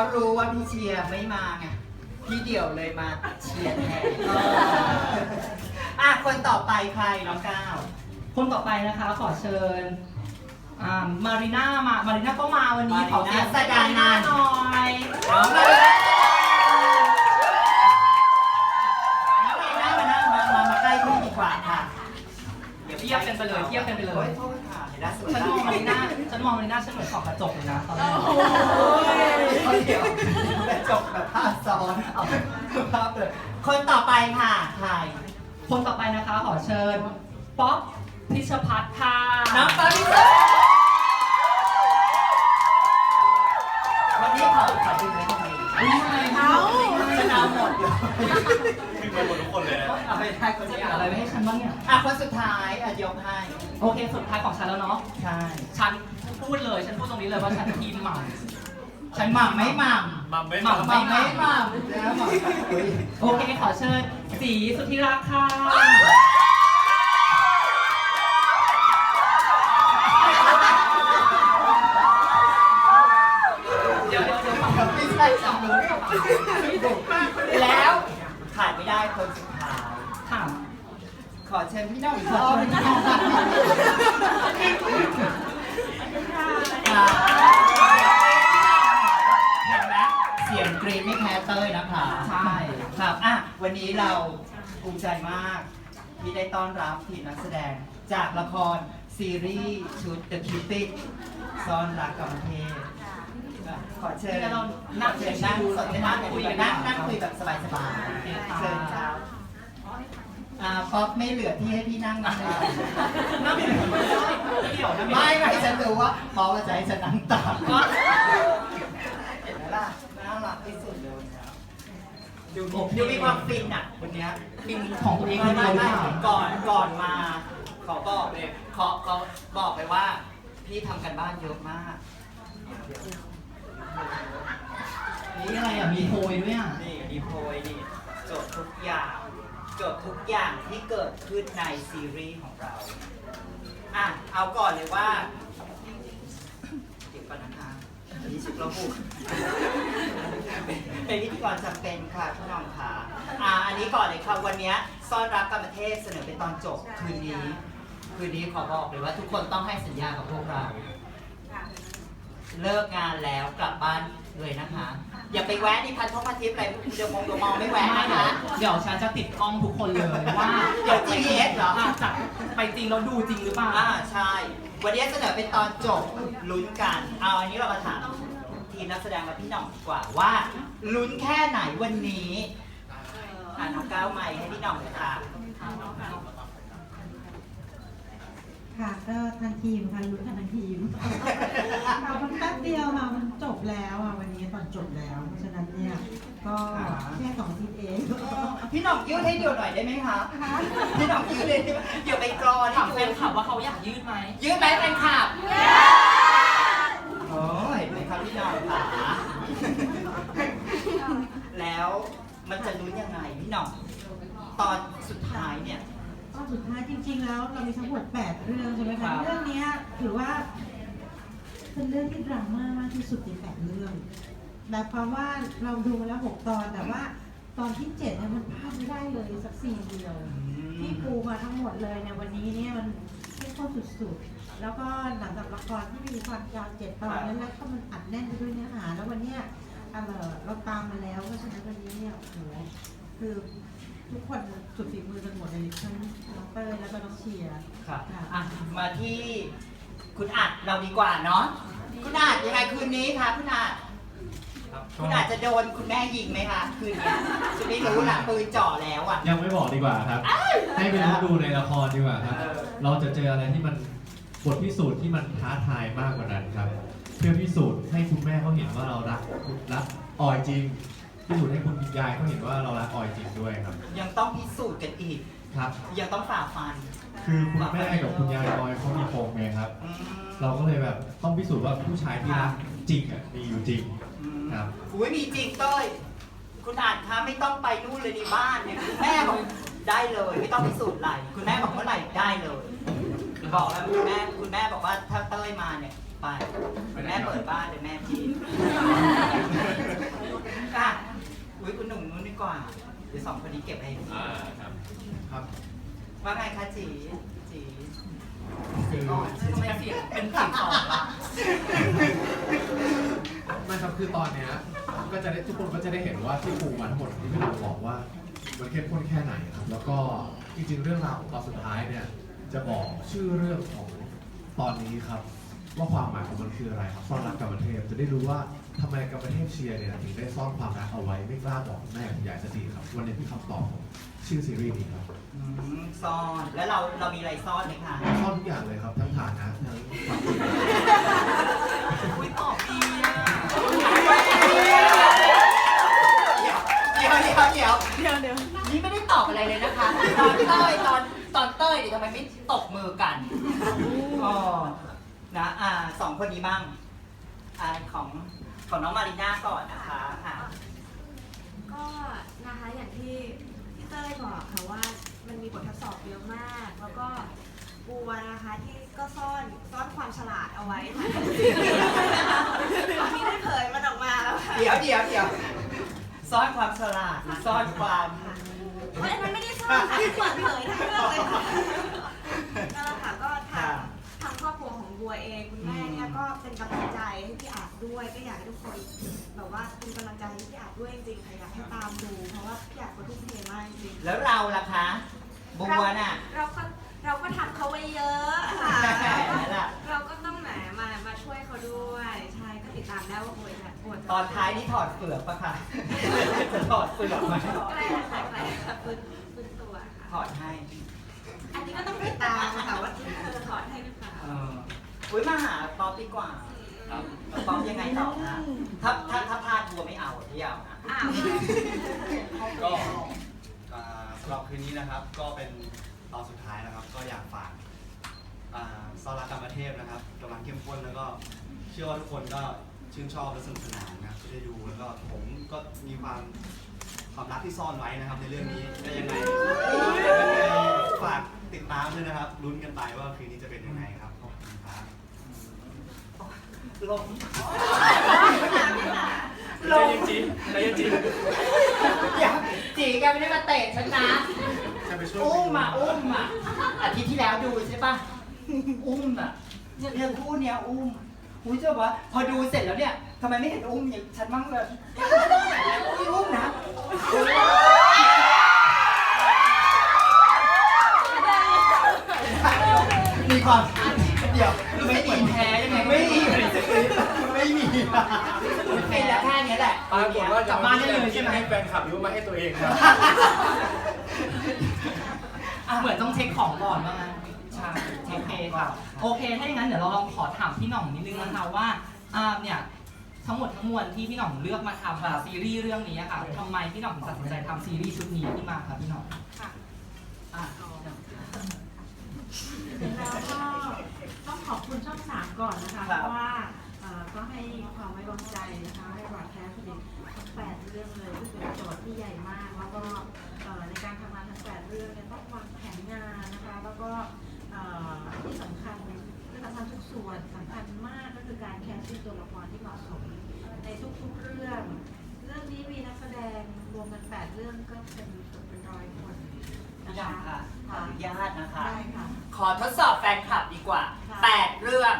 ราะรู้ว่าพี่เชียร์ไม่มาไง พี่เดี่ยวเลยมาเชียร์แทนอะคนต่อไปใครน้องก้าว คนต่อไปนะคะขอเชิญอ่ามารีน่ามา มารีน่าก็มาวันนี้ขอเสียงมารีน่าสดานันท์ หน่อยน้องมาเลยน้องเอน่ามานั่งมามามาใกล้พี่ดีกว่าค่ะ เดี๋ยวเทียบกันไปเลยเทียบกันไปเลโอ้ยยโทษค่ะเห็นแล้วสวยฉันมองมารีน่าฉั นมองมารีน่าฉันเหมือนส่องกระจกเลยนะตอนแรกโอ้ยเดี๋ยวกระจกแบบภาพซ้อนเอาภาพเลยคนต่อไปค่ะใครคนต่อไปนะคะขอเชิญ ป๊อปพิชพัฒน์ค่ะน้องปาริสวันนี้ขอขอดูไว้ทำไม เอาฉันเอาหมดอยู่ มีไปหมดทุกคนเลยนะเอาไปได้คนจะเดียวเอาอะไรไว้ให้ฉันบ้างเนี่ย อะคนสุดท้ายอะยกให้โอเค สุดท้ายของฉันแล้วเนาะ ใช่ฉันพูดเลย ฉันพูดตรงนี้เลยว่าฉันทีมหม่ฉันหม่ำไม่หม่มัมไม่หม่ำำหม่ำไม่หม่ำแล้วหม่ำอุ๊ยำโอเค ขอเชิญสีสุธิรักษ์ค่ะ เชิญพี่น้องอีกรอบหนึงค่ะเห็นไหมเสียงกรี๊ดไม่แพ้เต้ยนะคะใช่ครับอะวันนี้เราภูมิใจมากที่ได้ต้อนรับทีมนักแสดงจากละครซีรีส์ชุด The Cupid ซ่อนรักกรรมเทพขอเชิญเดี๋ยวเรานั่งเชิญนั่งสดนั่งคุยกันนั่งนั่งคุยแบบสบายโอเคๆค่ะเชิญครับ อ่าป๊อปไม่เหลือที่ให้พี่นั่งนะนั่งไม่ได้ไม่เดี๋ยวนะไม่ไม่ฉันรู้ว่าป๊อปว่าจะให้ฉันนั่งตามก็เห็นไหมล่ะน่ารักที่สุดเลยวันเนี้ยดูดูมีความฟินอะวันเนี้ยกินของตัวเองไม่คนไม่เดียวหรือไม่เปล่าก่อนก่อนมา ขอบอกเลยขอขอบอกเลยว่า พี่ทำกันบ้านเยอะมาก นี่อะไรอะมีโพยด้วยอะนี่มีโพยนี่จดทุกอย่าง จดทุกอย่างที่เกิดขึ้นในซีรีส์ของเรา อะ เอาก่อนเลยว่าเดี๋ยวก่อนนะคะอันนี้ชุกระบุกเป็นพิธีกรจำเป็นค่ะพี่น้องค่ะอะ อันนี้ก่อนเลยค่ะ วันนี้ซ่อนรักกรรมเทพเสนอเป็นตอนจบคืนนี้ คืนนี้ขอบอกเลยว่าทุกคนต้องให้สัญญากับพวกเรา เลิกงานแล้วกลับบ้านเลยนะคะ อย่าไปแวะที่พันทบพันทิพย์อะไรเดี๋ยวมองเดี๋ยวมองไม่แวะนะคะ เดี๋ยวฉันจะติดกล้องทุกคนเลยว่าเดี๋ยว GPS เหรอะจับไปจริงแล้วดูจริงหรือเปล่าอ่าใช่ วันนี้เสนอเป็นตอนจบลุ้นกัน เอาอันนี้เรามาถามทีมนักแสดงกับพี่หน่องดีกว่าว่าลุ้นแค่ไหนวันนี้อ่าน้องก้าวใหม่ให้พี่หน่องเลยค่ะ ค่ะก็ทันทีมค่ะลุ้นกันทันทีมค่ะมันแป๊บเดียวค่ะมันจบแล้วอะวันนี้ตอนจบแล้ว เพราะฉะนั้นเนี่ยก็แค่สองอาทีเองพี่หน่องยืดให้เดียวหน่อยได้ไหมคะพี่หน่องยืดเลยได้ไหมเดี๋ยวไปกรอถามแฟนคลับว่าเขาอยากยืดไหมยืดไหมแฟนคลับโอ้ยเห็นไหมครับพี่หน่องค่ะแล้วมันจะลุ้นยังไงพี่หน่องตอนสุดท้ายเนี่ย ตอนสุดท้ายจริงๆแล้วเรามีทั้งหมด 8 เรื่องใช่ไหมครัคะบ เรื่องเนี้ยถือว่าเป็นเรื่องที่ดราม่ามากที่สุดในแปดเรื่องแต่ความว่าเราดูมาแล้วหกตอนแต่ว่าตอนที่เจ็ดเนี่ยมันพลาดไม่ได้เลยสักซีนเดียวที่ปูมาทั้งหมดเลยในยวันนี้เนี่ยมันเข้มข้นสุดๆ แล้วก็หลังจากละครที่มีความยาวเจ็ดตอนนั้นแล้วก็มันอัดแน่นไปด้วยเนื้อหาแล้ววันเนี้ย เอ่อเราตามมาแล้วเพราะฉะนั้นวันนี้เนี่ยโอ้โหคือ ทุกคนสุดฝีมือกันหมดเลยทั้งน้องเต้ยแล้วก็น้องเชียร์ครับอะ มาที่คุณอัดเราดีกว่าเนาะ คุณอัดยังไงคืนนี้คะคุณอัดครับคุณอัดจะโดนคุณแม่ยิงไหมคะ คืนนี้จะไม่รู้ละปืนจ่อแล้วอะ ยังไม่บอกดีกว่าครับ ให้ไปรู้ดูในละครดีกว่าครับเออเราจะเจออะไรที่มันบทพิสูจน์ที่มันท้าทายมากกว่านั้นครับ เพื่อพิสูจน์ให้คุณแม่เขาเห็นว่าเรารักรักออยจริง พิสูจน์ให้คุณยายเขาเห็นว่าเรารักออยจริงด้วยครับ ยังต้องพิสูจน์กันอีก ครับ ยังต้องฝ่าฟันคือคุณแม่กับคุณยายออยเขามีปมไงครับ อืมเราก็เลยแบบต้องพิสูจน์ว่าผู้ชายที่รักจริงอะมีอยู่จริง อืมครับ อุ้ยมีจริงเต้ย คุณอัดคะไม่ต้องไปนู่นเลยในบ้านเนี่ยคุณแม่บอกได้เลยไม่ต้องพิสูจน์อะไรคุณแม่บอกเมื่อไหร่ได้เลยบอกแล้วคุณแม่คุณแม่บอกว่าถ้าเต้ยมาเนี่ยไปคุณแม่เปิดบ้านเลยแม่พี่ ยคุณหนุ่มนู้นดีกว่าเดี๋ยวสองคนนี้เก็บให้อ่าครับครับว่าไงคะจีจีเสียงอ่อนทำไมเสียงเป็นเสียงอ่อนละไม่ครับคือตอนเนี้ยก็จะได้ทุกคนก็จะได้เห็นว่าที่ปูมาทั้งหมดที่พี่หนุ่มบอกว่ามันเข้มข้นแค่ไหนครับ แล้วก็จริงๆเรื่องราวของตอนสุดท้ายเนี่ยจะบอกชื่อเรื่องของตอนนี้ครับ ว่าความหมายของมันคืออะไรครับตอนรักกับมันเทศจะได้รู้ว่า ทำไมกรรมเทพเชียร์เนี่ยถึงได้ซ่อนความรักเอาไว้ไม่กล้าบอกแม่คุณยายสักทีครับ วันนี้พี่คำตอบของชื่อซีรีส์นี้ครับอืมซ่อนแล้วเราเรามีอะไรซ่อนไหมคะซ่อนทุกอย่างเลยครับทั้งฐานะทั้งความจริงอุ้ยตอบดีอะเดี๋ยวเดี๋ยวเดี๋ยวเดี๋ยวเดี๋ยวนี่ไม่ได้ตอบอะไรเลยนะคะ ตอนเต้ยตอนตอนเต้ยเนี่ยทำไมไม่ตบมือกันอ๋อนะอ่าสองคนนี้บ้างอ่าของ ของน้องมารีน่าก่อนนะคะอ่าก็นะคะอย่างที่พี่เต้ยบอกค่ะว่ามันมีบททดสอบเยอะมาก แล้วก็บัวนะคะที่ก็ซ่อนซ่อนความฉลาดเอาไว้ค่ะตอนนี้ได้เผยมันออกมาแล้วค่ะเดี๋ยวเดี๋ยวเดี๋ยวซ่อนความฉลาดหรือซ่อนความเฮ้ยมันไม่ได้ซ่อนค่ะเปิดเผยทั้งเรื่องเลยค่ะนั่นแหละค่ะก็ทางทางครอบครัวของบัวเองคุณแม่เนี่ย ก็เป็นกำลังใจให้พี่อาจด้วยก็อยากให้ทุกคนแบบว่าเป็นกำลังใจให้พี่อาจด้วยจริงๆค่ะอยากให้ตามดูเพราะว่าพี่อาจเขาทุ่มเทมากจริงๆแล้วเราล่ะคะบัวน่ะ เราก็เราก็ทำเขาไว้เยอะค่ะนั่นแหละเราก็ต้องแหมมามาช่วยเขาด้วยใช่ก็ติดตามได้ว่าโวยจะโวยจะตอนท้ายนี่ถอดเปลือกปะคะจะถอดเปลือกไหมใกล้ค่ะใกล้ค่ะฟื้นฟื้นตัวค่ะถอดให้ อันนี้ก็ต้องติดตามค่ะว่าเธอถอดให้หรือเปล่าเอออุ้ยมาหาป๊อปดีกว่าครับป๊อปยังไงต่อนะถ้าถ้าถ้าพลาดบัวไม่เอาที่เอานะอ้าวก็อ่าสำหรับคืนนี้นะครับ ก็เป็นตอนสุดท้ายนะครับ ก็อยากฝากอ่าซอรักกรรมเทพนะครับกำลังเข้มข้นแล้วก็เชื่อว่าทุกคนก็ชื่นชอบและสนุกสนานนะครับที่ได้ดูแล้วก็ผมก็มีความความรักที่ซ่อนไว้นะครับ ในเรื่องนี้ก็ยังไงยังไงฝากติดตามด้วยนะครับลุ้นกันไปว่าคืนนี้จะเป็นยังไงครับขอบคุณครับ ลงใจเย็นจีใจเย็นจีอย่าจีแกไม่ได้มาเตะฉันนะ จะไปช่วยอุ้มมาอุ้มอะอาทิตย์ที่แล้วดูใช่ปะอุ้มอะเนี่ยคู่เนี้ยอุ้มอุ้ยเจ้าว่าพอดูเสร็จแล้วเนี่ยทำไมไม่เห็นอุ้มอย่างฉันบ้างเลยอุ้ยอุ้มนะมีความเดี๋ยว ไม่ดีแพ้ยังไงไม่ไม่มีไม่มีเป็นแล้วแค่นี้แหละปรากฏว่ากลับบ้านได้เลยใช่ไหมให้แฟนคลับหรือว่มาให้ตัวเองครับเหมือนต้องเช็คของก่อนว่างั้นใช่โอเคค่ะโอเคถ้าอย่างนั้นเดี๋ยวเราลองขอถามพี่หน่องนิดนึงนะคะว่าอ่าเนี่ยทั้งหมดทั้งมวลที่พี่หน่องเลือกมาทำอะซีรีส์เรื่องนี้ค่ะทำไมพี่หน่องถึงตัดสินใจทำซีรีส์ชุดนี้ขึ้นมาคะพี่หน่องค่ะอะแล้วก็ ต้องขอบคุณช่องสามก่อนนะคะครับเพราะว่าเอ่อก็ให้ความไว้วางใจนะคะให้บอดแคสต์ผลิตทั้งแปดเรื่องเลยซึ่งเป็นโจทย์ที่ใหญ่มาก แล้วก็เอ่อในการทำงานทั้งแปดเรื่องเนี่ยต้องวางแผนงานนะคะ แล้วก็เอ่อที่สำคัญที่สำคัญทุกส่วนสำคัญมากก็คือการแคสติ้งตัวละครที่เหมาะสมในทุกๆเรื่อง เรื่องนี้มีนักแสดงรวมกันแปดเรื่องก็เป็นเกือบเป็นร้อยคนพี่นะหน่องคะค่ะขออนุญาตนะคะ ได้ค่ะ ขอทดสอบแฟนคลับดีกว่าค่ะแปด เรื่อง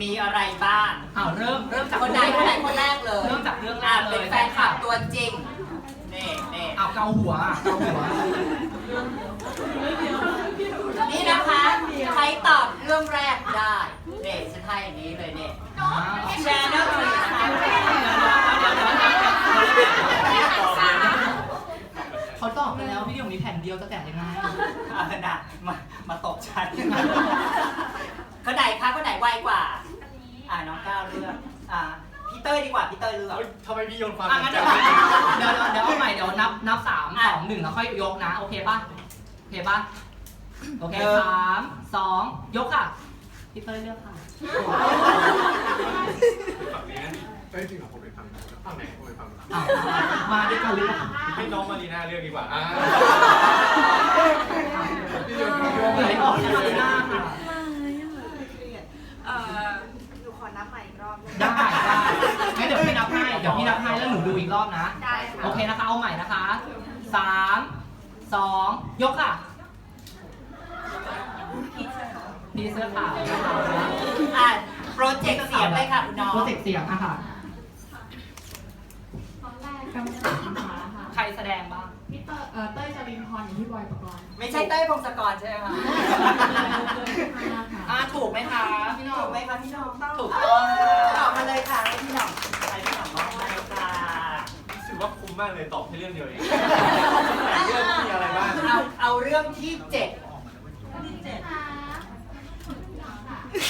มีอะไรบ้างอ้าวเริ่มเริ่มจากคนไหนคนไหนคนแรกเลยเริ่มจากเรื่องแรอะกเลเป็นยแฟนคลับตัวจริงนี่นี่เอาเกาหัวอะเกาหัว นี่นะคะใครตอบเรื่องแรกได้เด็ฉันให้อย่างนี้เลยเนี่ยอ่าแชร์หน้าหน่อยนะคะเขาตอบไปแล้วพี่หน่องมีแผ่นเดียวจะแตกยังไงอะนะมามาตบฉัน คนไหนคะคนไหนไวกว่า อ่าน้องก้าวเลือกอ่าพี่เต้ยดีกว่าพี่เต้ยเลือกเฮ้ยทำไมพี่โยนความอะงั้นสเดี๋ยวนใจเดี๋ยวเดี๋ยวเดี๋ยวเอาใหม่เดี๋ยวนับนับสามอะสองหนึ่งแล้วค่อยยกนะ โอเคป่ะโอเคป่ะโอเคเออ สามสองยกค่ะพี่เต้ยเลือกค่ะฝั่งนี้นะเฮ้ยจริงเหรอผมไปฟังฝั่งไหนผมไปฟังอ้าวมาด้วยกันเลือกให้น้องมารีน่าเลือกดีกว่าอ่าไหนออกที่มาลีน่าค่ะ เอ่อหนูขอนับใหม่อีกรอบได้ ได้ได้งั้นเดี๋ ยวพี่นับให้เดี๋ยวพี่นับให้แล้วหนูดูอีกรอบนะ ได้ค่ะ โอเคนะคะ เอาใหม่นะคะสามสองยกค่ะพี่เสื้อขาวนะคะอะโปรเจกต์เสียงเลยค่ะคุณน้องโปรเจกต์เสียงอะค่ะ ตอนแรกกำลังศึกษาค่ะใครแสดงบ้าง พี่เต้ยเอ่อเต้ยจรินพรอยู่ที่บอยปกรณ์ไม่ใช่เต้ยพงศกรใช่ไหมคะอ่าถูกไหมคะ พี่น้องถูกไหมคะพี่น้องถูกต้องตอบมาเลยค่ะให้พี่น้องให้พี่น้องมอบเลยค่ะ รู้สึกว่าคุ้ มมากเลยตอบแค่เรื่องเดียวเองแต่เรื่องมีอะไรบ้างเอาเอาเรื่องที่เจ็ด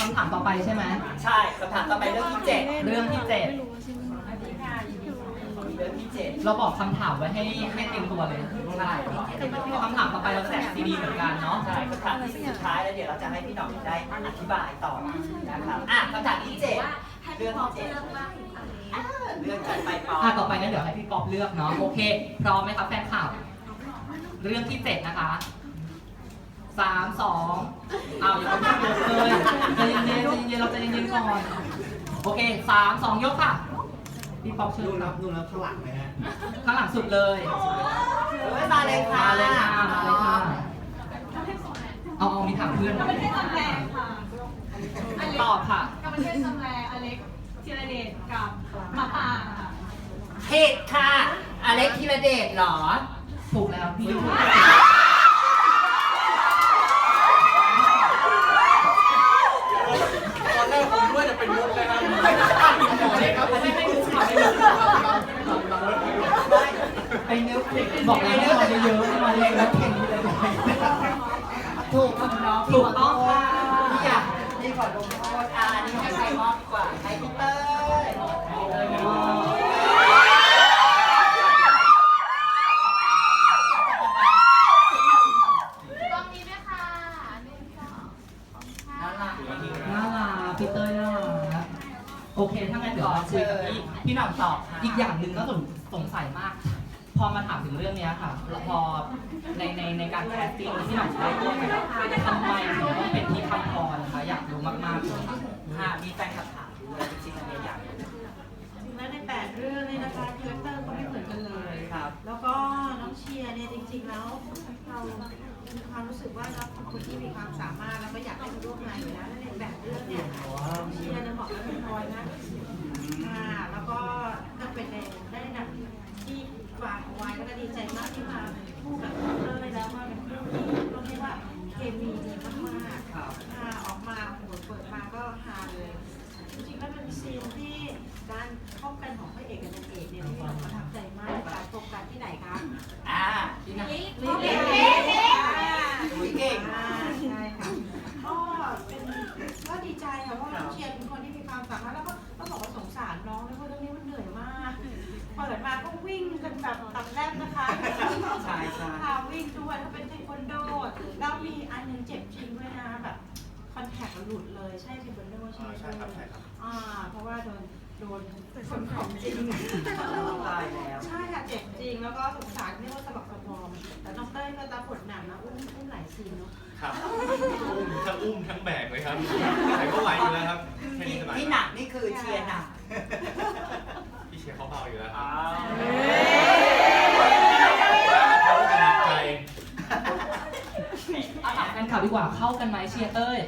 คำถามต่อไปใช่ไหมใช่คำถามต่อไปเรื่องที่เจ็ดเรื่องที่เจ็ดเรื่องที่เจ็ดเราบอกคำถามไว้ให้ให้เต็มตัวเลยใช่คำถามต่อไปเราจะแจกซีดีเหมือนกันเนาะใช่คำถามที่สุดท้ายแล้วเดี๋ยวเราจะให้พี่หน้องได้อธิบายต่อนะครับอะคำถามที่เจ็ดให้พี่พอเลือกว่าถึงอะไรอะ เรื่องกันไปปออะต่อไปงั้นเดี๋ยวให้พี่ป๊อปเลือกเนาะโอเค พร้อมไหมครับแฟนคลับ เรื่องที่เจ็ดนะคะสามสองเอาอย่าเพิ่งยกเลยใจเย็นๆใจเย็นๆเราใจเย็นๆก่อนโอเคสามสองยกค่ะพี่ป๊อปเชิญนู่นคนะรับนู่นนะข้างหลังนะฮะข้างหลังสุดเลยเฮ้ยมาเลยค่ะ มาเลยค่ะมาเลยค่ะเอาเอามีถามเพื่อนกำมันเทศจำแรงค่ะตอบค่ะ กำมันเทศจำแรงอเล็ก ธีรเดชกับมาปาค่ะผิดค่ะ อเล็กธีรเดชเหรอ ถูกแล้วพี่ตอนแรกผมคิดว่าจะเป็นมุกนะครับไม่ไม่ไม่รู้ค่ไม่รู้ไปนึกบอกแล้วให้มาเยอะๆมาเยอะแล้วเก่งเลยถูกครับน้องถูกต้องค่ะ อยากนี่ขอลงโทษอ่านี่ให้ใครมอบดีกว่าให้พี่เต้ยน่ารักน่ารักพี่เต้ยน่ารักโอเคถ้างั้นเดี๋ยวเราคุยกับพี่ พี่หน่องตอบอีกอย่างหนึ่งก็สงสัยม พอมาถามถึงเรื่องเนี้ยค่ะแล้วพอในในในการแคสติ้งที่หน่องได้ร่วมกันทำไมถึงต้องเป็นที่คำพรนะคะอยากรู้มากๆเลยค่ะค่ะมีแฟนคลับถามด้วยจริงๆอันเนี้ยอยากรู้จริงแล้วในแปดเรื่องเนี่ยนะคะคาแรคเตอร์ก็ไม่เหมือนกันเลย ครับ แล้วก็น้องเชียร์เนี่ยจริงๆแล้วเรามีความรู้สึกว่าเราเป็นคนที่มีความสามารถแล้วก็อยากให้มาร่วมงานอยู่แล้วและในแบบเรื่องเนี่ย ดีใจมากที่มาคู่กับน้องเต้ยแล้วก็เป็นคู่ที่ต้องเรียกว่าเคมีดีมากๆครับอ่าออกมาโอ้โหเปิดมาก็ฮาเลย จริงๆแล้วเป็นซีนที่การพบกันของพระเอกกับนางเอกเนี่ยที่เราประทับใจมากการพบกันที่ไหนคะอ่าที่ไหนลิ วิ่งด้วยถ้าเป็นเทควันโดแล้วมีอันหนึงเจ็บจริงด้วยนะแบบคอนแทคหลุดเลยใช่เทควันโดใช่ไหมใช่ครับใช่ครับอ่าเพราะว่าโดนโดนคนของจริงตายแล้วใช่ค่ะเจ็บจริงแล้วก็สงสารไม่ว่าสะบักสะบอมแต่น้องเต้ยก็ตาปวดหนักนะอุ้มอุ้มหลายซีนเนาะครับอุ้มทั้งอุ้มทั้งแบกเลยครับแต่ก็ไหวอยู่แล้วครับแค่ที่นี้สบายที่หนักนี่คือเชียร์หนักพี่เชียร์เขาเบาอยู่แล้วคอ้ารับ ว เขาเป็นหนักใจ เอาถามแฟนคลับดีกว่าเข้ากันไหมเชียร์เต้ย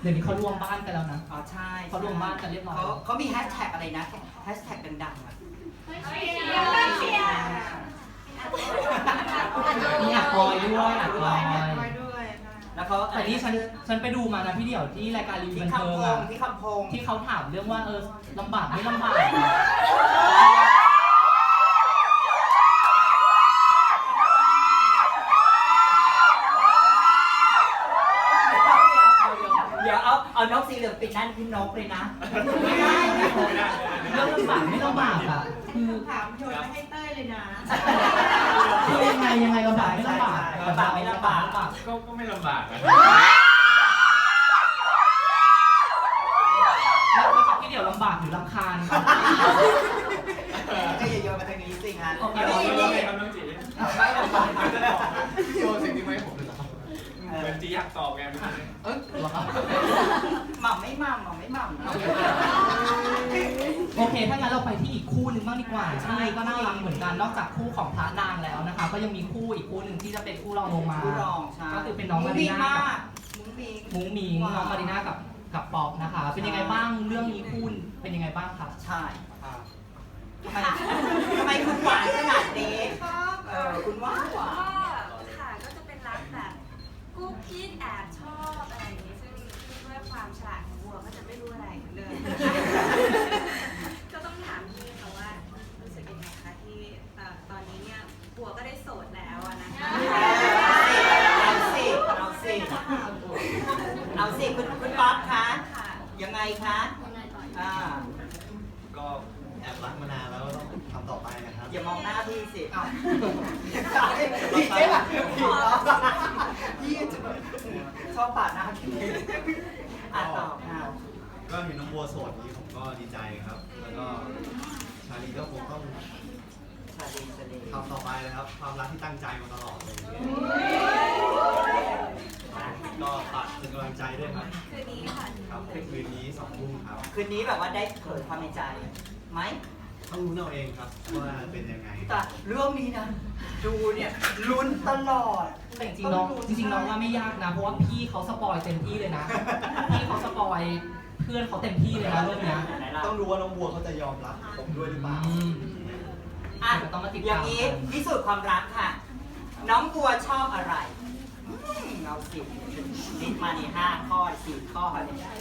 เดี๋ยวนี้เขารวมบ้านกันแล้วนะ อ๋อใช่เขารวมบ้านกันเรียบร้อย เขาเขามีแฮชแท็กอะไรนะแฮชแท็กดังๆอะมีอัดออยด้วยอัดออยไว้ด้วยค่ะแล้วเขาแต่นี่ฉันฉันไปดูมานะพี่เดี่ยวที่รายการรีวิวที่บันเทิงคำพอะงที่คำพงที่เขาถามเรื่องว่าเออลำบากไม่ลำบาก เดี๋ยว เอาเอานกสีเหลืองปิดนั่นคือนกเลยนะ ไม่ได้นะเรื่องลำบากไม่ลำบากอะคือถามโยนมาให้เต้ยเลยนะ คือยังไงยังไงลำบากไม่ลำบากลำบากไม่ลำบากก็ก็ไม่ลำบากนะแล้วแล้วพี่เดี่ยวลำบากหรือลำคาญครับก็อย่าโยนมาทางนี้สิฮะโอเคนี่เอานี่เลยครับน้องจีไม่ลำบากพี่โยนสิ่งที่ไม่ให้ผม เลยเหรอครับเหมือนจีอยากตอบไงไม่ใช่เออเหรอครับหม่ำไม่หม่ำหม่ำไม่หม่ำโอเค ถ้างั้นเราไปที่อีกคู่หนึ่งบ้างดีกว่า ใช่ ก็น่ารักเหมือนกัน นอกจากคู่ของพระนางแล้วนะคะ ก็ยังมีคู่อีกคู่หนึ่งที่จะเป็นคู่รองลงมา ผู้รองใช่ก็คือเป็นน้องมามุ้รีงน่ามิ้งกับมากมุ้งมิ้งมุ้งมิงน้องมารีน่ากับกับป๊อกนะคะ เป็นยังไงบ้างเรื่องนี้คุณเป็นยังไงบ้างคะ ใช่อ่าทำไมทำไมคุณหวานขนาดนี้เออคุณหวานหวาน ก็ค่ะก็จะเป็นรักแบบ กุ๊กกิ๊กแอบชอบอะไรอย่างนี้ซึ่งด้วยความฉลาดของบัวก็จะไม่รู้อะไรเลย ก็ต้องถามพี่ค่ะว่ารู้สึกยังไงคะที่เอ่อตอนนี้เนี่ยบัวก็ได้โสดแล้วอะนะคะ เอาสิ เอาสิ เอาสิ คุณคุณป๊อปคะ ค่ะยังไงคะอ่าก็แอบรักมานานแล้วก็ต้องทำต่อไปนะครับ อย่ามองหน้าพี่สิเอาพี่ใช่ป่ะพี่เหรอพี่ะ ปาดหน้าพี่อะตอบค่ะก็เห็นน้องบัวโสดนี้ผมก็ดีใจครับ แล้วก็ชาลีก็คงต้องชาลีชาลีทำต่อไปนะครับ ความรักที่ตั้งใจมาตลอดเลยก็ฝากเป็นกำลังใจด้วยครับ คืนนี้ค่ะ ครับคืนนี้สองทุ่มครับ คืนนี้แบบว่าได้เผยความในใจไหม ต้องรู้เอาเองครับว่าเป็นยังไง แต่เรื่องนี้นะ ดูเนี่ยลุ้นตลอดแต่จริงๆน้องจริงๆน้องว่าไม่ยากนะเพราะว่าพี่เขาสปอยเต็มที่เลยนะ พี่เขาสปอยเพื่อนเขาเต็มที่เลยนะเรื่องเนี้ยไหนล่ะต้องรู้ว่าน้องบัวเขาจะยอมรับผมด้วยหรือเปล่า อืมอะเดี๋ยวต้องมาติดอตามย่างนี้พิสูจน์ความรักค่ะ น้องบัวชอบอะไรอืมเอาสิลิสต์มานี่ห้าข้อสี่ข้อเนี่ย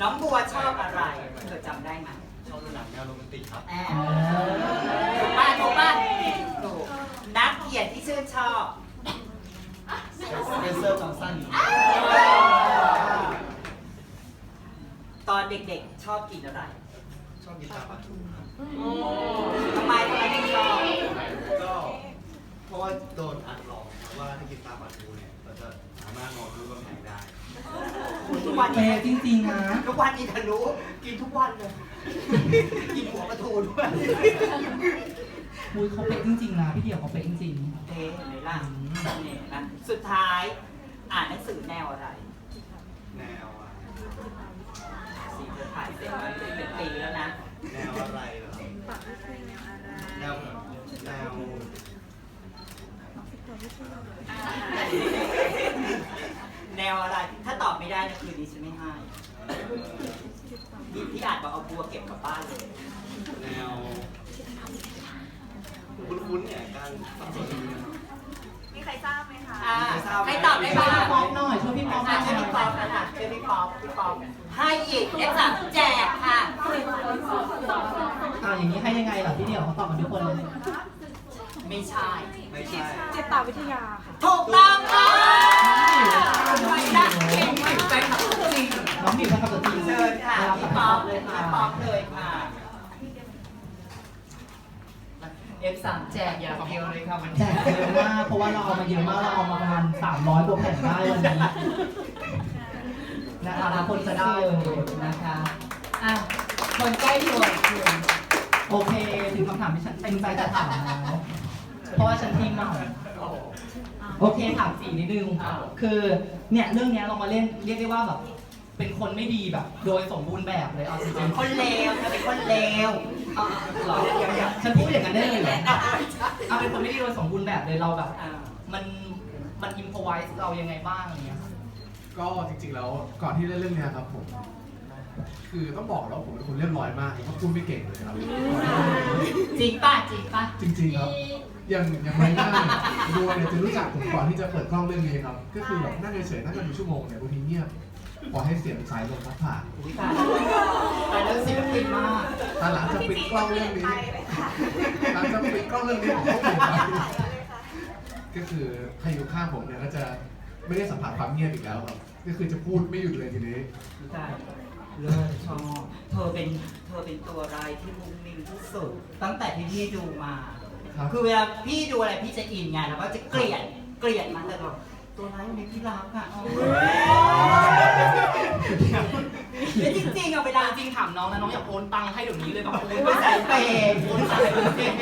น้องบัวชอบอะไรเธอจำได้ไหม ชอบดูหนังแนวโรแมนติกครับแอบถูกป้าถูกป้าถูกนักเขียนที่ชื่นชอบสเปนเซอร์จอห์นสันตอนเด็กๆชอบกินอะไรชอบกินตาปลาทูครับทำไมทำไมถึงชอบก็เพราะว่าโดนอัดหลอกครับว่าถ้ากินตาปลาทูเนี่ยเราจะสามารถมองทะลุกำแพงได้ ทุกวันเปนี้ย์จริงๆนะ ทุกวันนี้ทะลุกินทุกวันเลย กินหัวปลาทูด้วยมุ้ยเขาเป๊ะจริงๆนะพี่เดี่ยวเขาเป๊ะจริงเอ๊ะเห็นไหมล่ะเนี่ยนะสุดท้ายอ่านหนังสือแนวอะไร แนวอะสีเธอถ่ายเสร็จมาเป็นปีแล้วนะ แนวอะไรเหรออะไรแนวอะไรแนวแนวแนวอะไร ถ้าตอบไม่ได้นะคืนนี้ฉันไม่ให้เอ่อ พี่พี่อาจบอกเอาบัวเก็บกลับบ้านเลยแนวคุ้นๆเนี่ยการสับสนอยู่นะครับมีใครทราบไหมคะอ่าใครตอบได้บ้างๆป๊อปหน่อยช่วยพี่ป๊อปหน่อะอยช่วยพี่ป๊อปนะคะช่วยพี่ป๊อปพี่ป๊อปให้อีกเอ็กซ์สั่งแจกค่ะอ่าอย่างนี้ให้ยังไงล่ะพี่เดี่ยวเขาตอบกันทุกคนเลย ไม่ใช่ไม่ใช่จิตตวิทยาค่ะถูกต้องค่ะไปนะเก่งมากไปขับจริง น้องบิวเป็นคำตอบจริงเชิญค่ะพี่ป๊อปเลยค่ะพี่ป๊อปเลยค่ะเอฟสามแจกอย่างเดียวเลยค่ะวันแจนี้กเยอะมากเพราะว่าเราเอามาเยอะมากเราเอามาประมาณ300กว่าแผ่นได้วันนี้นะคะทุกคนจะได้เลยนะคะอะคนใกล้ตัวโอเคถึงคำถามที่ฉันเต็มใจจะถามแล้วเพราะว่าฉันทีมมาโอเคถามสีนิดนึงคือเนี่ยเรื่องเนี้ยเรามาเล่นเรียกได้ว่าแบบ เป็นคนไม่ดีแบบ โดยสมบูรณ์แบบเลยเอาจริงๆคนเลวเธอเป็นคนเลวเอาเหรอฉันพูดอย่างนั้นได้เลยเหรอเอาเป็นคนไม่ดีโดยสมบูรณ์แบบเลยเราแบบอ่ามันมันอิมพอไวส์เรายังไงบ้างอะไรเงี้ยครับก็จริงๆแล้วก่อนที่เล่นเรื่องเนี้ยครับผม คือต้องบอกแล้ววาผมเป็นคนเรียบร้อยมากแล้วก็พูดไม่เก่งเลยครับจริงป่ะจริงป่ะจริงๆครับอย่างอย่างไม่น่าดูเนี่ยจะรู้จักผมก่อนที่จะเปิดกล้องเรื่องนี้ครับ ก็คือแบบนั่งเฉยๆนั่งกันอยู่ชั่วโมงเนี่ยบางทีเงียบ ปล่อยให้เสียงสายลมพัดผ่านอุ้ยตายตายแล้วศิลปินมาก แต่หลังจากปิดกล้องเรื่องนี้ไปเลยค่ะหลังจากปิดกล้องเรื่องนี้ผมก็เปลี่ยนไปเลยค่ะก็คือใครอยู่ข้างผมเนี่ยก็จะไม่ได้สัมผัสความเงียบอีกแล้วครับ ก็คือจะพูดไม่หยุดเลยทีนี้อุ้ยตายเลิศชอบเธอเป็นเธอเป็นตัวรายที่มุ้งมิ้งที่สุด ตั้งแต่ที่พี่ดูมา ครับ คือเวลาพี่ดูอะไรพี่จะอินไงแล้วก็จะเกลียดเกลียดมันแต่แบบ ตัวร้ายคนนี้พี่รักอะแล้วจริงๆเอาเวลาจริงๆถามน้องนะน้องอยากโอนตังค์ให้เดี๋ยวนี้เลยแบบโอนไม่ใส่เปย์โอนสายเปย์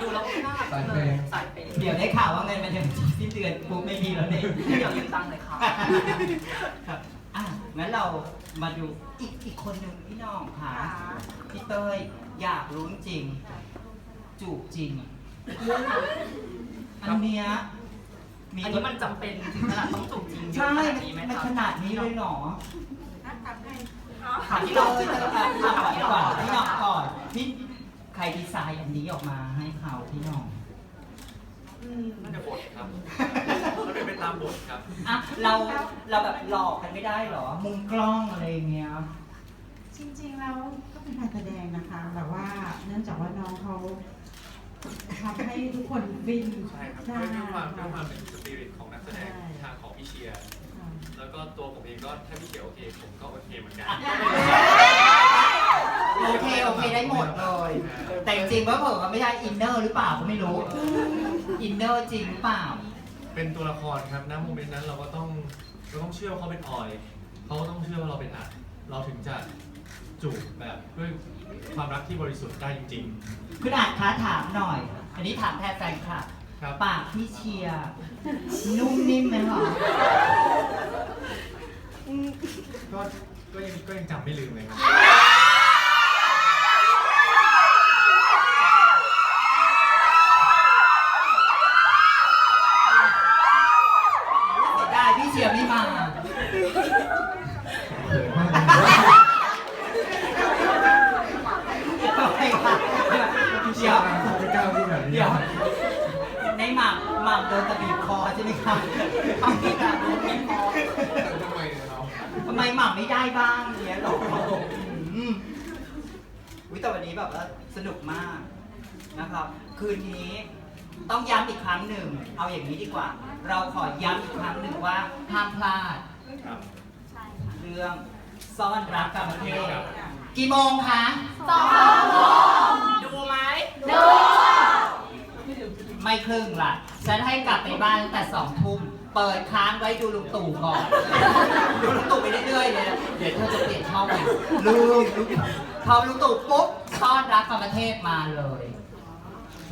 ดูแล้วน่ารักเลยสายเปย์เดี๋ยวได้ข่าวว่าเงินมันถึงสิ้นเดือนปุ๊บไม่มีแล้วเนี่ยเดี๋ยวยืมตังค์เลยค่ะครับอะงั้นเรามาดูอีกอีกคนหนึ่งพี่น้องค่ะค่ะพี่พี่เต้ยอยากรู้จริง จูบจริงอันเนี้ยมี อันนี้มันจำเป็นถึงขนาดต้องจูบจริงใช่ขมันนาดนี้ไหมมันครับขนาดนี้เลยเหรอนัดตัดให้ถามพี่เต้ยจะถามพี่หน่องก่อนพี่หน่องก่อนพี่ใครดีไซน์อันนี้ออกมาให้เขาพี่หน่องน่าจะบทครับ มันเป็นไปตามบทครับ อะเราเราแบบหลอกกันไม่ได้เหรอ มุมกล้องอะไรอย่างเงี้ย จริงๆแล้วก็เป็นการแสดงนะคะ แต่ว่าเนื่องจากว่าน้องเขา ทำให้ทุกคนฟินใช่ครับด้วยด้วยความด้วยความเป็นสปิริตของนักแสดงทางของพี่เชียร์ค่ะแล้วก็ตัวผมเองก็ถ้าพี่เชียร์โอเคผมก็โอเคเหมือนกันโอเคโอเคได้หมดเลย แต่จริงๆว่าเผื่อว่าไม่ใช่อินเนอร์หรือเปล่าก็ไม่รู้ อินเนอร์จริงหรือเปล่า เป็นตัวละครครับณโมเมนต์นั้นเราก็ต้องเราต้องเชื่อว่าเขาเป็นออยเขาก็ต้องเชื่อว่าเราเป็นอัดเราถึงจะจูบแบบด้วย ความรักที่บริสุทธิ์ได้จริง คุณอาจคะถามหน่อย อันนี้ถามแทนแฟนคลับๆครับ ปากพี่เชียร์นุ่มนิ่มไหมคะก็ก็ยังก็ยังจำไม่ลืมเลยครับ เสียดายพี่เชียร์ไม่มา เขินมากเลย ทำไมคะเดี๋ยว ไม่กล้าพูดแบบนี้ เดี๋ยวในหม่ำหม่ำโดนตะบีบคอใช่ไหมครับทำพี่ตาโดนบีบคอ ทำไมเนี่ยเรา ทำไมหม่ำไม่ได้บ้างเนี้ยหรออืมวิแต่วันนี้แบบว่าสนุกมาก นะครับ คืนนี้ต้องย้ำอีกครั้งหนึ่ง เอาอย่างนี้ดีกว่า เราขอย้ำอีกครั้งหนึ่งว่าห้ามพลาด ครับ เรื่องซ่อนรักกับประเทศกี่โมงคะดูไหมไม่ครึ่งล่ะ ฉันให้กลับไปบ้านตั้งแต่สองทุ่มเปิดค้างไว้ดูลุงตู่ก่อน ดูลุงตู่ไปเรื่อยๆเลยนะเดี๋ยวเธอจะเปลี่ยนช่องอีกลืมพอลุงตู่ปุ๊บซ่อนรักกับประเทศมาเลย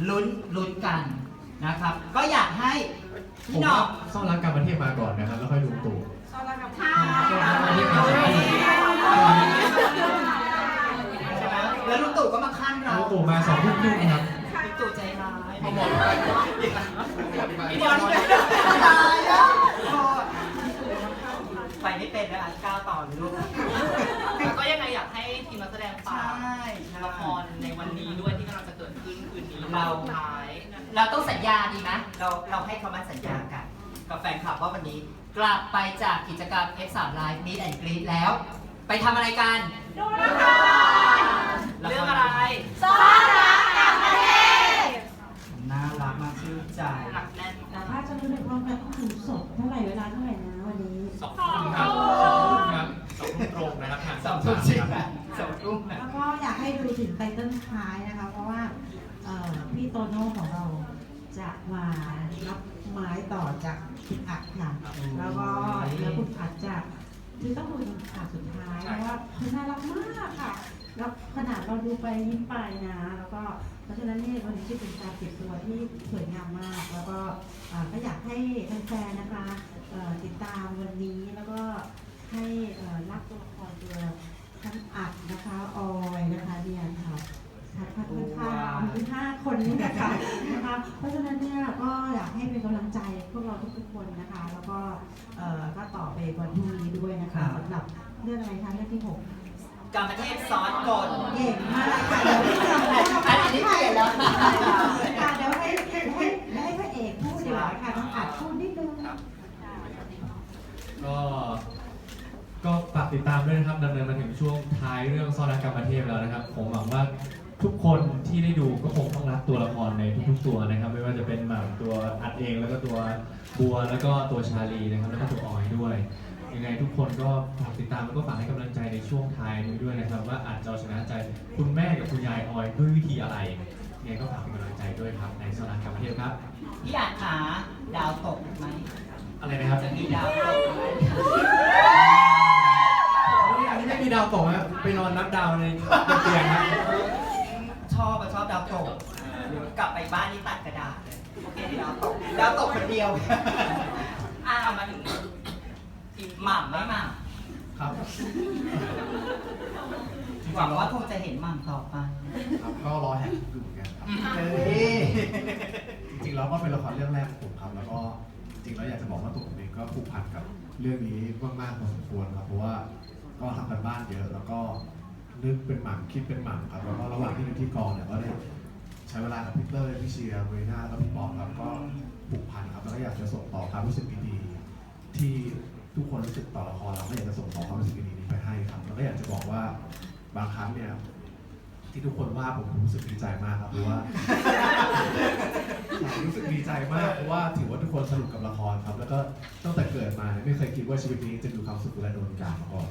ลุ้นลุ้นกันนะครับ ก็อยากให้ผพี่มหน้อว่างซ่อนรักการประเทศมาก่อนนะครับ แล้วค่อยดูตู่ตอนเรากับซ่อนรักการประเทศมาก่อนใช่ไหมแล้วลุงตู่ก็มาขั้นเราดูตู่มาสองทุ่มครึ่งครับลุงตู่ใจร้ายเอาหมดพี่บอลตายแล้ว ไปไม่เป็นแล้วอะก้าวต่อเลยลูกแล้วก็ยังไงอยากให้ทีมนักแสดงฝากใช่ใช่ละครในวันนี้ด้วยที่กำลังจะเกิดขึ้นคืนนี้เราสุดท้ายเราต้องสัญญาดีไหมเราเราให้คำมั่นสัญญากัน กับแฟนคลับว่าวันนี้กลับไปจากกิจกรรม F3 Live Meet and Greet แล้ว ไปทำอะไรกัน เรื่องอะไร น่ารักมากชื่นใจ หนักแน่นแต่ถ้าจะดูในพร้อมกันต้องถึงสดเท่าไหร่เวลาเท่าไหร่นะวันนี้สองทุ่มครับสองทุ่มครับสองทุ่มตรงนะครับทางสองทุ่มจริงคนะบสองทุ่มนะแล้วก็อยากให้ดูถึงไตเติ้ลท้ายนะคะ เพราะว่าเอ่อพี่โตโน่ของเราจะมารับไม้ต่อจากคุณอัดค่ะ แล้วก็แล้วคุณอัดจะคือต้องดูถึงฉากสุดท้ายเพราะว่าคือน่ารักมากค่ะ แล้วขนาดเราดูไปยิ้มไปนะ แล้วก็เพราะฉะนั้นเนี่ยวันนี้จะเป็นการเก็บตัวที่สวยงามมาก แล้วก็อ่าก็อยากให้แฟนๆนะคะเอ่อติดตามวันนี้แล้วก็ให้เอ่อรักตัวละครตัวทั้งอัดนะคะออยนะคะเดียนค่ะทัดพัดพัดข้าวมีห้าคนนี้นะคะนะคะเพราะฉะนั้นเนี่ยก็อยากให้เป็นกำลังใจพวกเราทุกๆคนนะคะ แล้วก็เอ่อก็ต่อไปวันพรุ่งนี้ด้วยนะคะสำหรับเรื่องอะไรคะเรื่องที่หก กรรมเทพซอสกลเก่งมากค่ะเดี๋ยวพี่จำได้อันนี้เปลี่ยนแล้วค่ะเดี๋ยวให้ให้ให้พระเอกพูดดีกว่าค่ะต้องอัดพูดนิดนึงก็ก็ฝากติดตามด้วยนะครับดำเนินมาถึงช่วงท้ายเรื่องซ่อนรักกรรมเทพแล้วนะครับ ผมหวังว่าทุกคนที่ได้ดูก็คงต้องรักตัวละครในทุกๆตัวนะครับ ไม่ว่าจะเป็นหมากตัวอัดเองแล้วก็ตัวบัวแล้วก็ตัวชาลีนะครับแล้วก็ตัวออยด้วย ยังไงทุกคนก็ฝากติดตามแล้วก็ฝากให้กำลังใจในช่วงท้ายนี้ด้วยนะครับ ว่าอาจจะเอาชนะใจคุณแม่กับคุณยายออยด้วยวิธีอะไรยังไงก็ฝากเป็นกำลังใจด้วยครับในซ่อนรักกรรมเทพครับ พี่อาจขาดาวตกไหมอะไรนะครับจะมีดาวตกไหมอันนี้ไม่มีดาวตกฮะไปนอนนับดาวในเตียงครับชอบอะชอบดาวตกเดี๋ยวกลับไปบ้านนี่ตัดกระดาษเลยโอเคดาวตกดาวตกคนเดียวอ่ามาถึงทีม หม่ำไม่หม่ครับำหวังว่าคงจะเห็นหม่ำต่อไป ครับก็รอแหกคุกอยู่เหมือนกันครับเฮ้ยจริงๆแล้วก็เป็นละครเรื่องแรกของผมครับแล้วก็จริงๆแล้วอยากจะบอกว่าตัวผมเองก็ผูกพันกับเรื่องนี้มากๆพอสมควรครับเพราะว่าก็ทำกันบ้านเยอะ แล้วก็นึกเป็นหมั่นคิดเป็นหมั่นครับแล้วก็ระหว่างที่อยู่ที่กองเนี่ยก็ได้ใช้เวลากับพี่เต้ยพี่เชียร์เวน่าแล้วก็พี่ปอครับก็ผูกพันครับแล้วก็อยากจะส่งต่อความรู้สึกดีๆที่ ทุกคนรู้สึกต่อละครเราก็อยากจะส่งต่อความรู้สึกดีๆนี้ไปให้ครับแล้วก็อยากจะบอกว่าบางครั้งเนี่ย ที่ทุกคนว่าผมผมรู้สึกดีใจมากครับเพราะว่ารู้สึกดีใจมากเพราะว่าถือว่าทุกคนสนุกกับละครครับ แล้วก็ตั้งแต่เกิดมาเนี่ยไม่เคยคิดว่าชีวิตนี้จะดูความสุขและโดนกามาก่อน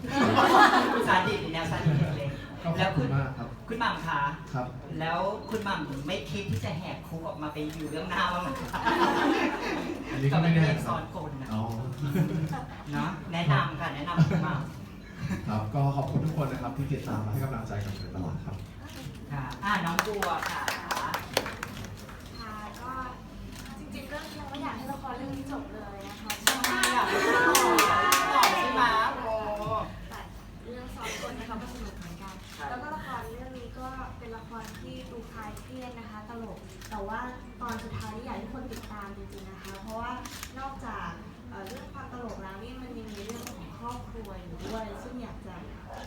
สาดิตแนวซาดิตเล็ก ก็ขแล้อวบคุคุณณมากครับ คุณหม่ำคะครับ แล้วคุณหม่ำไม่คิดที่จะแหกคุกออกมาไปอยู่เรื่องหน้าบ้างเหรอคะอันนี้ก็ไม่แน่กับคซ้รัอบนคนนะอ๋อเนาะแนะนำค่ะแนะนำคุณหม่ำครับก็ขอบคุณทุกคนนะครับที่ติดตามและให้กำลังใจกันมาโดยตลอดครับค่ะอ่าน้องบัวค่ะ ค่ะก็จริงๆเรื่องนี้ยังไม่อยากให้ละครเรื่องนี้จบเลย แต่ว่าตอนสุดท้ายนี่อยากให้คนติดตามจริงๆนะคะ เพราะว่านอกจากเอ่อเรื่องความตลกแล้วนี่มันยังมีเรื่องของครอบครัวอยู่ด้วย ซึ่งอยากจะ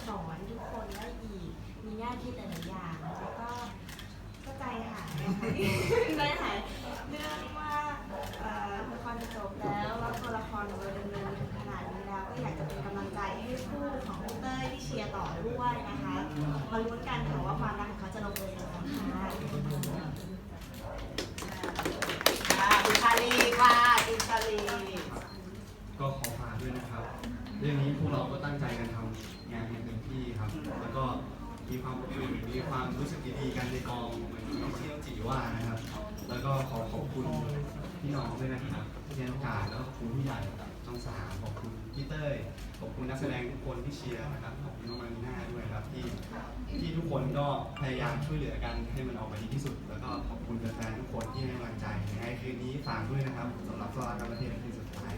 สอนทุกคนได้อีก มีแง่คิดหลายๆอย่าง แล้วก็ก็ใจหายนะคะใจหายเรื่องว่าเอ่อละครจะจบแล้วแล้วตัวละครเราดำเนินถึงขนาดนี้แล้วก็อยากจะเป็นกำลังใจให้คู่ของพี่เต้ยที่เชียร์ต่อด้วยนะคะ มาลุ้นกันค่ะว่าความรักของเขาจะลงเอยยังไงค่ะอ่าคุณชาลีค่ะคุณชาลี ก็ขอฝากด้วยนะครับ เรื่องนี้พวกเราก็ตั้งใจกันทำงานอย่างเต็มที่ครับ แล้วก็มีความอบอุ่น มีความรู้สึกดีๆกันในกองเหมือนที่น้องจีว่านะครับ แล้วก็ขอขอบคุณพี่น้องด้วยนะครับที่ให้โอกาสแล้วก็ขอบคุณพี่ใหญ่ช่องสามขอบคุณพี่เต้ยขอบคุณนักแสดงทุกคนที่เชียร์นะครับขอบคุณน้องมารีน่าด้วยครับที่ที่ทุกคนก็พยายามช่วยเหลือกันให้มันออกมาดีที่สุด แล้วก็ขอบคุณแฟนๆทุกคนที่ให้กำลังใจยังไงคืนนี้ฝากด้วยนะครับสำหรับสลากการประเทศคืนสุดท้าย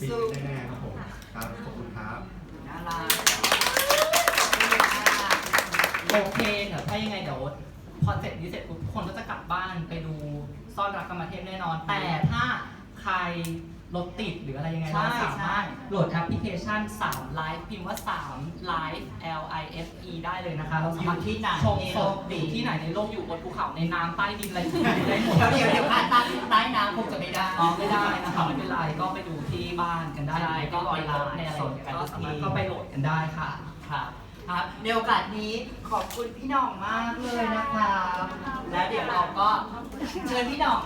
ปีแน่ๆครับผมครับขอบคุณครับน่ารัก โอเคเดี๋ยวถ้ายังไงเดี๋ยวพอเสร็จนี้เสร็จปุ๊บทุกคนก็จะกลับบ้านไปดูซ่อนรักกรรมเทพแน่นอน แต่ถ้าใครรถติดหรืออะไรยังไงใช่เราสามารถใช่โหลดแอปพลิเคชัน3 Live พิมพ์ว่า3 Live L I F E ได้เลยนะคะ เราสามารถอยู่ที่ไหนชมในสโลดกอนี้ยู่ที่ไหนในโลกอยู่บนภูเขาในน้ำใต้ดินอะไรอย่างเงี้ยได้หมดเดี๋ยวเดี๋ยวเดี๋ยวผ่านใต้ใต้น้ำคงจะไม่ได้อ๋อไม่ได้นะคะไม่เป็นไรก็ไปดูที่บ้านกันได้ใช่ก็ออนไลก็น์ในอะไรสดอย่างกัเงี้นยทุก็กสามารถทีก็ไปโหลดกันได้ค่ะครับ ครับในโอกาสนี้ขอบคุณพี่หน่องมากเลยนะครับแล้วเดี๋ยวเราก็เชิญพี่หน่อง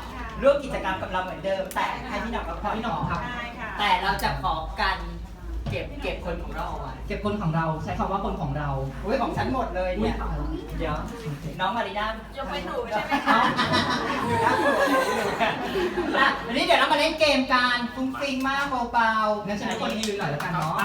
ร่วมกิจกรรมกับเราเหมือนเดิม แต่ให้พี่หน่องกับพี่หน่องครับ ได้ค่ะ แต่เราจะขอกันเก็บเก็บคนของเราเอาไว้เก็บคนของเราใช้คำว่าคนของเราอุ้ยของฉันหมดเลยอุ้ยเนี่ยตายแล้วเดี๋ยวน้องมาริน่ายกเว้นหนูใช่ไหมคะอยู่นะอะวันนี้เดี๋ยวเรามาเล่นเกมการฟุ้งฟิ้งมากเบาๆงั้นฉันให้คนยืนหน่อยแล้วกันเนาะอ่า